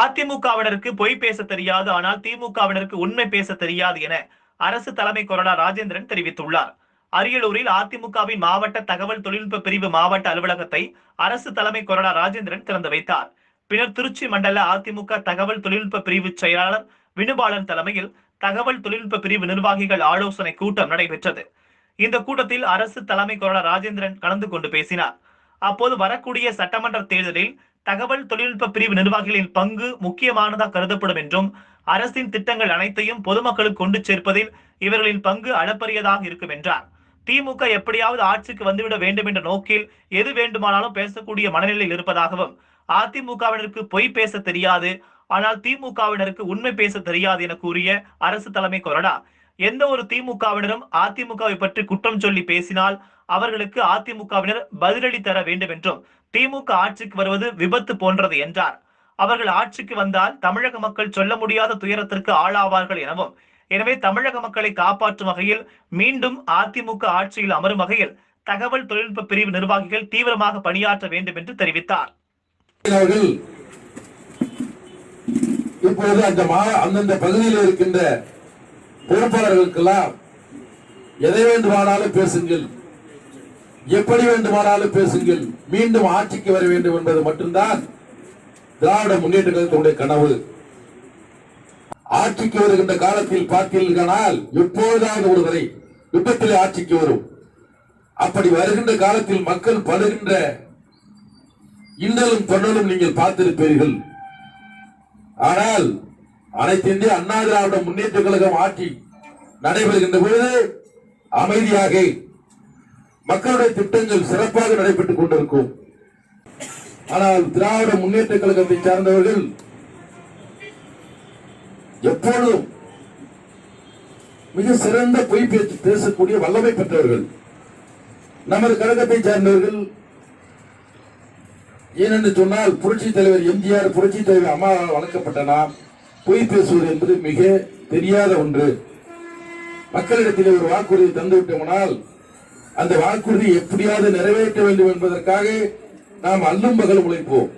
அதிமுகவினருக்கு பொய் பேச தெரியாது ஆனால் திமுகவினருக்கு உண்மை பேச தெரியாது என அரசு தலைமை கொறடா ராஜேந்திரன் தெரிவித்துள்ளார். அரியலூரில் அதிமுகவின் மாவட்ட தகவல் தொழில்நுட்ப பிரிவு மாவட்ட அலுவலகத்தை அரசு தலைமை கொறடா ராஜேந்திரன் திறந்து வைத்தார். பின்னர் திருச்சி மண்டல அதிமுக தகவல் தொழில்நுட்ப பிரிவு செயலாளர் வினுபாலன் தலைமையில் தகவல் தொழில்நுட்ப பிரிவு நிர்வாகிகள் ஆலோசனை கூட்டம் நடைபெற்றது. இந்த கூட்டத்தில் அரசு தலைமை கொறடா ராஜேந்திரன் கலந்து கொண்டு பேசினார். அப்போது வரக்கூடிய சட்டமன்ற தேர்தலில் தகவல் தொழில்நுட்ப பிரிவு நிர்வாகிகளின் பங்கு முக்கியமானதாக கருதப்படும் என்றும் அரசின் திட்டங்கள் அனைத்தையும் பொதுமக்களுக்கு கொண்டு சேர்ப்பதில் இவர்களின் பங்கு அளப்பரியதாக இருக்கும் என்றார். திமுக எப்படியாவது ஆட்சிக்கு வந்துவிட வேண்டும் என்ற நோக்கில் எது வேண்டுமானாலும் பேசக்கூடிய மனநிலையில் இருப்பதாகவும் அதிமுகவினருக்கு பொய் பேச தெரியாது ஆனால் திமுகவினருக்கு உண்மை பேச தெரியாது என கூறிய அரசு தலைமை கொறடா. எந்த ஒரு திமுகவினரும் அதிமுகவை பற்றி குற்றம் சொல்லி பேசினால் அவர்களுக்கு அதிமுகவினர் பதிலடி தர வேண்டும் என்றும் திமுக ஆட்சிக்கு வருவது விபத்து போன்றது என்றார். அவர்கள் ஆட்சிக்கு வந்தால் தமிழக மக்கள் சொல்ல முடியாத துயரத்திற்கு ஆளாவார்கள் எனவும் எனவே தமிழக மக்களை காப்பாற்றும் வகையில் மீண்டும் அதிமுக ஆட்சியில் அமரும் வகையில் தகவல் தொழில்நுட்ப பிரிவு நிர்வாகிகள் தீவிரமாக பணியாற்ற வேண்டும் என்று தெரிவித்தார் இப்பொழுது அந்த அந்தந்த பகுதியில் இருக்கின்ற பொறுப்பாளர்களுக்கெல்லாம் எதை வேண்டுமானாலும் பேசுங்கள். எப்படி வேண்டுமானாலும் பேசுங்கள். மீண்டும் ஆட்சிக்கு வர வேண்டும் என்பது மட்டும்தான் திராவிட முன்னேற்ற கழகத்தினுடைய கனவு. ஆட்சிக்கு வருகின்ற காலத்தில் பார்த்தீர்களானால் எப்பொழுதாவது ஒருவரை விபத்தில் ஆட்சிக்கு வரும். அப்படி வருகின்ற காலத்தில் மக்கள் படுகின்ற இன்னலும் பொன்னலும் நீங்கள் பார்த்திருப்பீர்கள். ஆனால் அனைத்து இந்திய அண்ணா திராவிட முன்னேற்ற கழகம் ஆட்சி நடைபெறுகின்ற பொழுது அமைதியாக மக்களுடைய திட்டங்கள் சிறப்பாக நடைபெற்றுக் கொண்டிருக்கும். ஆனால் திராவிட முன்னேற்ற கழகத்தை சார்ந்தவர்கள் எப்பொழுதும் மிக சிறந்த பொய் பேச்சு பேசக்கூடிய வல்லமை பெற்றவர்கள். நமது கழகத்தை சார்ந்தவர்கள் ஏனென்று சொன்னால் புரட்சி தலைவர் எம்ஜிஆர் புரட்சி தலைவர் அம்மா வளர்க்கப்பட்ட பொய் பேசுவது என்பது மிக தெரியாத ஒன்று. மக்களிடத்தில் ஒரு வாக்குறுதி தந்துவிட்டோம்னால் அந்த வாக்குறுதியை எப்படியாவது நிறைவேற்ற வேண்டும் என்பதற்காக நாம் அல்லும் பகல் உழைப்போம்.